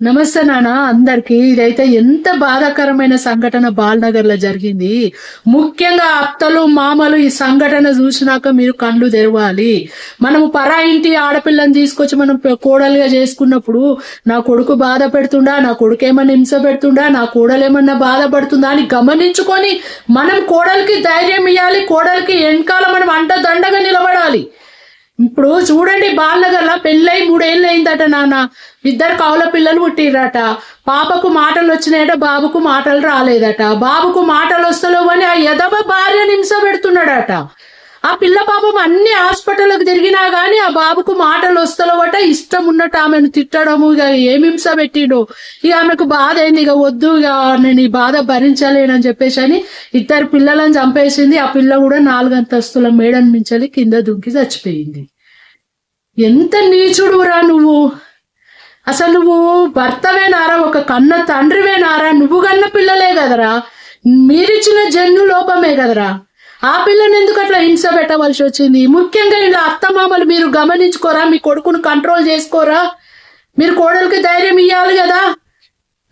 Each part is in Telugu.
నమస్తే నాన్న అందరికి. ఇదైతే ఎంత బాధాకరమైన సంఘటన బాల్నగర్లో జరిగింది. ముఖ్యంగా అత్తలు మామలు ఈ సంఘటన చూసినాక మీరు కళ్ళు తెరవాలి. మనము పరా ఇంటి ఆడపిల్లని తీసుకొచ్చి మనం కోడలుగా చేసుకున్నప్పుడు నా కొడుకు బాధ పెడుతుండా నా కొడుకు ఏమన్నా హింస పెడుతుండా నా కోడలు ఏమన్నా బాధపడుతుందా అని గమనించుకొని మనం కోడలికి ధైర్యం ఇవ్వాలి కోడలికి వెనకాల మనం అంట దండగా నిలబడాలి. ఇప్పుడు చూడండి బాలనగర్లో పెళ్ళై మూడేళ్ళు అయిందట నాన్న. ఇద్దరు కౌల పిల్లలు పుట్టిరట పాపకు మాటలు వచ్చినాయట బాబుకు మాటలు రాలేదట. బాబుకు మాటలు వస్తలేవు అని ఆ యదవ భార్య నిమిష పెడుతున్నాడట. ఆ పిల్ల పాపం అన్ని హాస్పిటల్కి తిరిగిన ఆ బాబుకు మాటలు వస్తలవట. ఇష్టం ఉన్నట్టు ఆమెను తిట్టడము. ఇక ఏమింస హింస ఇక ఆమెకు బాధ అయింది. ఇక వద్దు. ఇక నేను ఈ బాధ భరించలేనని చెప్పేసి అని ఇద్దరు పిల్లలను చంపేసింది. ఆ పిల్ల కూడా నాలుగంతస్తుల మేడని మించాలి కింద దుంకి చచ్చిపోయింది. ఎంత నీచుడురా నువ్వు. అసలు నువ్వు భర్తవేనారా ఒక కన్న తండ్రివేనారా నువ్వు కన్న పిల్లలే కదరా. మీరిచ్చిన జన్ను లోపమే కదరా. ఆ పిల్లని ఎందుకు అట్లా హింస పెట్టవలసి వచ్చింది? ముఖ్యంగా ఇలా అత్తమామలు మీరు గమనించుకోరా? మీ కొడుకును కంట్రోల్ చేసుకోరా? మీరు కోడలికి ధైర్యం ఇవ్వాలి కదా?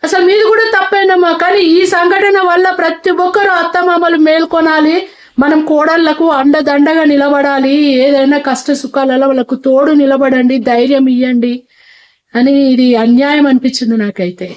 అసలు మీది కూడా తప్పేనమ్మా. కానీ ఈ సంఘటన వల్ల ప్రతి ఒక్కరు అత్తమామలు మేల్కొనాలి. మనం కోడళ్ళకు అండదండగా నిలబడాలి. ఏదైనా కష్ట సుఖాలలో వాళ్ళకు తోడు నిలబడండి ధైర్యం ఇవ్వండి అని ఇది అన్యాయం అనిపించింది నాకైతే.